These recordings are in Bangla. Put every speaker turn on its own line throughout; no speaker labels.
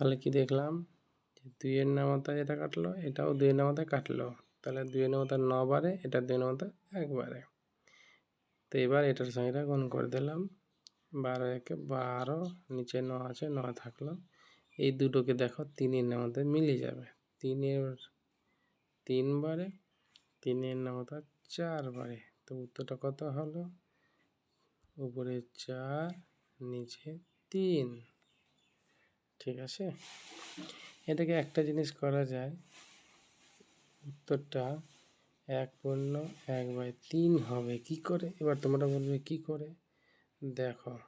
তাহলে কি দেখলাম? যে দুইয়ের নামতা এটা কাটলো, এটাও দুইয়ের নামতা কাটলো। তাহলে দুইয়ের নামতা ন বারে, এটা দুইয়ের নামতা একবারে তো এবার এটার সঙ্গে এটা গুণ করে দিলাম। বারো একে বারো, নিচে ন আছে, ন থাকল। এই দুটোকে দেখো তিনের নামতে মিলে যাবে। তিনের তিনবারে তিনের নামতা চারবারে তো উত্তরটা কত হলো? উপরে চার, নিচে তিন। ঠিক আছে? এটাকে একটা জিনিস করা যায়। উত্তরটা এক পূর্ণ, এক বাই তিন হবে। কি করে? এবার তোমরা বলবে কি করে? দেখো,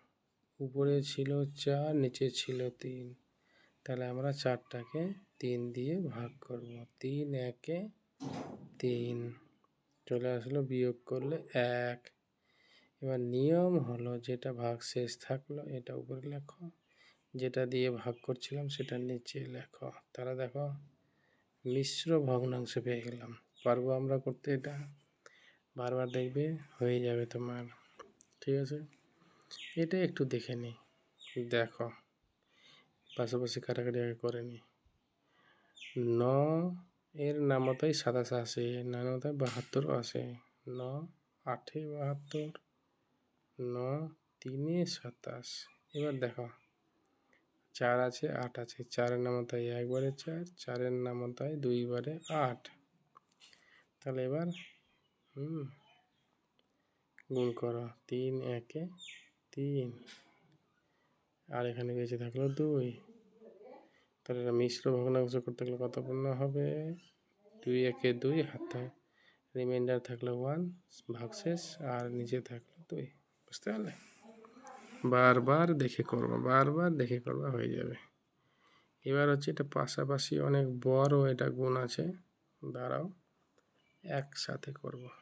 উপরে ছিল চার, নিচে ছিল তিন। তাহলে আমরা চারটাকে তিন দিয়ে ভাগ করব। তিন একে তিন। চলে আসলো বিয়োগ করলে এক। এবার নিয়ম হলো যেটা ভাগ শেষ থাকল, এটা উপরে লেখো। যেটা দিয়ে ভাগ করছিলাম সেটা নিচে লেখো। তারা দেখো, মিশ্র ভগ্নাংশ পেয়ে গেলাম। পারব আমরা করতে এটা? বারবার দেখবে, হয়ে যাবে তোমার। ঠিক আছে? এটা একটু দেখে নিই দেখো, পাশাপাশি কাটাকাটি আগে করে নি। ন এর নামতাই সাতাশ আসে নামতায় বাহাত্তর আসে। ন, আটে বাহাত্তর, ন, তিনে সাতাশ। এবার দেখো চার আছে, আট আছে। চারের নামতায় একবারে চার, চারের নামতায় দুইবারে আট। তাহলে এবার, হুম, গুণ করো। তিন, একে তিন। আর এখানে বেঁচে থাকল দুই। তাহলে এটা মিশ্র ভগ্নাংশ করতে গেলে কত পূর্ণ হবে? দুই, একে দুই, হাতে রিমাইন্ডার থাকল ওয়ান ভাগশেষ, আর নিচে থাকল দুই। বুঝতে পারলে? বারবার দেখে করব, বারবার দেখে করবা হয়ে যাবে। এবার হচ্ছে এটা পাশাপাশি অনেক বড় এটা গুণ আছে। দাঁড়াও, একসাথে করব।